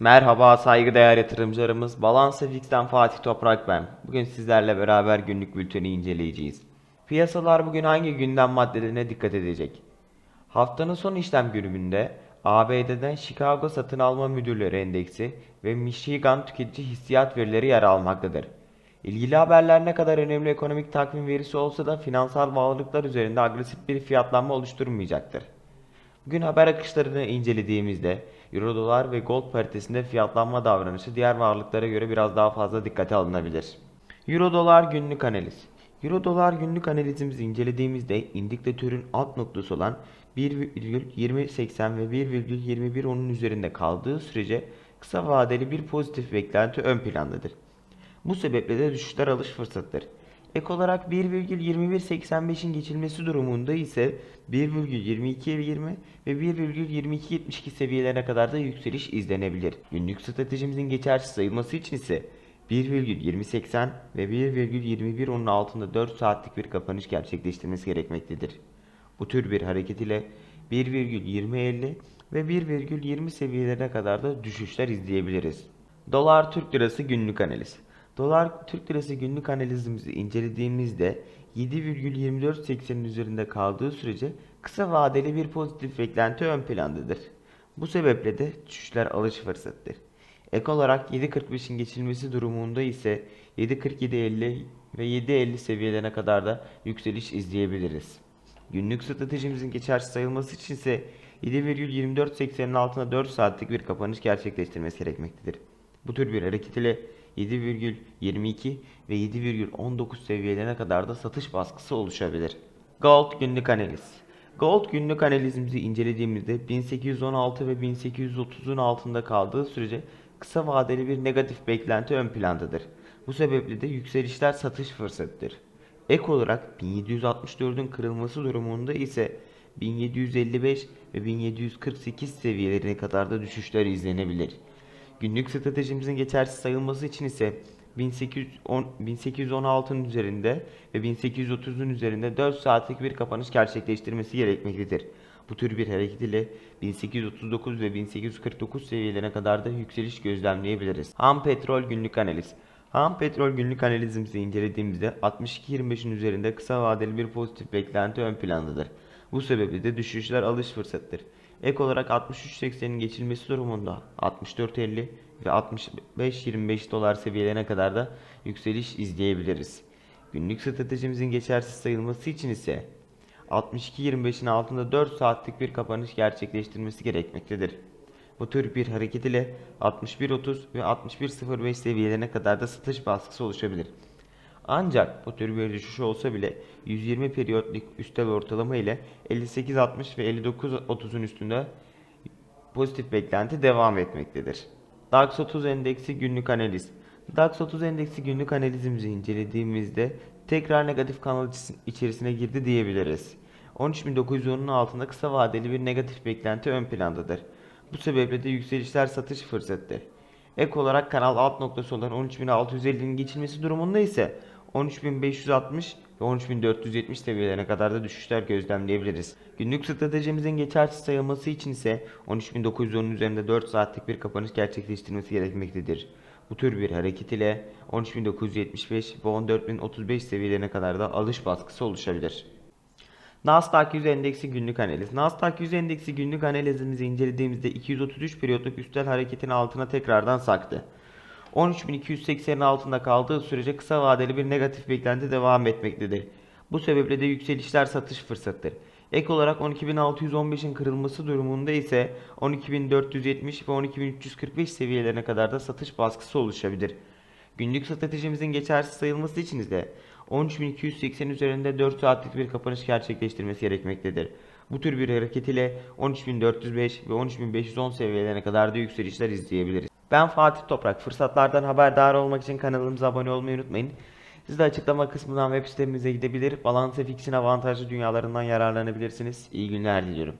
Merhaba saygıdeğer yatırımcılarımız. Balans FX'ten Fatih Toprak ben. Bugün sizlerle beraber günlük bülteni inceleyeceğiz. Piyasalar bugün hangi gündem maddelerine dikkat edecek? Haftanın son işlem gününde ABD'den Chicago Satın Alma Müdürleri Endeksi ve Michigan Tüketici Hissiyat verileri yer almaktadır. İlgili haberler ne kadar önemli ekonomik takvim verisi olsa da finansal bağlılıklar üzerinde agresif bir fiyatlanma oluşturmayacaktır. Bugün haber akışlarını incelediğimizde Euro dolar ve gold paritesinde fiyatlanma davranışı diğer varlıklara göre biraz daha fazla dikkate alınabilir. Euro dolar günlük analiz. Euro dolar günlük analizimizi incelediğimizde indikatörün alt noktası olan 1,2080 ve 1,2110'un üzerinde kaldığı sürece kısa vadeli bir pozitif beklenti ön plandadır. Bu sebeple de düşüşler alış fırsatıdır. Ek olarak 1,2185'in geçilmesi durumunda ise 1,2220 ve 1,2272 seviyelerine kadar da yükseliş izlenebilir. Günlük stratejimizin geçersiz sayılması için ise 1,2080 ve 1,2110'un altında 4 saatlik bir kapanış gerçekleştirmesi gerekmektedir. Bu tür bir hareket ile 1,2050 ve 1,20 seviyelerine kadar da düşüşler izleyebiliriz. Dolar Türk Lirası günlük analiz. Dolar Türk Lirası günlük analizimizi incelediğimizde 7,2480'in üzerinde kaldığı sürece kısa vadeli bir pozitif beklenti ön plandadır. Bu sebeple de düşüşler alış fırsatıdır. Ek olarak 7.45'in geçilmesi durumunda ise 7.47.50 ve 7.50 seviyelerine kadar da yükseliş izleyebiliriz. Günlük stratejimizin geçersiz sayılması için ise 7,2480'in altında 4 saatlik bir kapanış gerçekleştirmesi gerekmektedir. Bu tür bir hareket ile 7,22 ve 7,19 seviyelerine kadar da satış baskısı oluşabilir. Gold günlük analiz. Gold günlük analizimizi incelediğimizde 1816 ve 1830'un altında kaldığı sürece kısa vadeli bir negatif beklenti ön plandadır. Bu sebeple de yükselişler satış fırsatıdır. Ek olarak 1764'ün kırılması durumunda ise 1755 ve 1748 seviyelerine kadar da düşüşler izlenebilir. Günlük stratejimizin geçersiz sayılması için ise 1810 1816'nın üzerinde ve 1830'un üzerinde 4 saatlik bir kapanış gerçekleştirmesi gerekmektedir. Bu tür bir hareket ile 1839 ve 1849 seviyelerine kadar da yükseliş gözlemleyebiliriz. Ham petrol günlük analiz. Ham petrol günlük analizimizi incelediğimizde 62.25'in üzerinde kısa vadeli bir pozitif beklenti ön plandadır. Bu sebeple de düşüşler alış fırsatıdır. Ek olarak 63.80'in geçilmesi durumunda 64.50 ve 65.25 dolar seviyelerine kadar da yükseliş izleyebiliriz. Günlük stratejimizin geçersiz sayılması için ise 62.25'in altında 4 saatlik bir kapanış gerçekleştirmesi gerekmektedir. Bu tür bir hareket ile 61.30 ve 61.05 seviyelerine kadar da satış baskısı oluşabilir. Ancak bu tür bir düşüş olsa bile 120 periyotlik üstel ortalama ile 58.60 ve 59.30'un üstünde pozitif beklenti devam etmektedir. DAX 30 endeksi günlük analiz. DAX 30 endeksi günlük analizimizi incelediğimizde tekrar negatif kanal içerisine girdi diyebiliriz. 13.910'un altında kısa vadeli bir negatif beklenti ön plandadır. Bu sebeple de yükselişler satış fırsatıdır. Ek olarak kanal alt noktası olan 13.650'nin geçilmesi durumunda ise 13.560 ve 13.470 seviyelerine kadar da düşüşler gözlemleyebiliriz. Günlük stratejimizin geçersiz sayılması için ise 13.910'un üzerinde 4 saatlik bir kapanış gerçekleştirmesi gerekmektedir. Bu tür bir hareket ile 13.975 ve 14.035 seviyelerine kadar da alış baskısı oluşabilir. Nasdaq 100 endeksi günlük analiz. Nasdaq 100 endeksi günlük analizimizi incelediğimizde 233 periyotluk üstel hareketin altına tekrardan saktı. 13.280'in altında kaldığı sürece kısa vadeli bir negatif beklenti devam etmektedir. Bu sebeple de yükselişler satış fırsatıdır. Ek olarak 12.615'in kırılması durumunda ise 12.470 ve 12.345 seviyelerine kadar da satış baskısı oluşabilir. Günlük stratejimizin geçersiz sayılması için ise 13.280 üzerinde 4 saatlik bir kapanış gerçekleştirmesi gerekmektedir. Bu tür bir hareket ile 13.405 ve 13.510 seviyelerine kadar da yükselişler izleyebiliriz. Ben Fatih Toprak. Fırsatlardan haberdar olmak için kanalımıza abone olmayı unutmayın. Siz de açıklama kısmından web sitemize gidebilir. Balans FX'in avantajlı dünyalarından yararlanabilirsiniz. İyi günler diliyorum.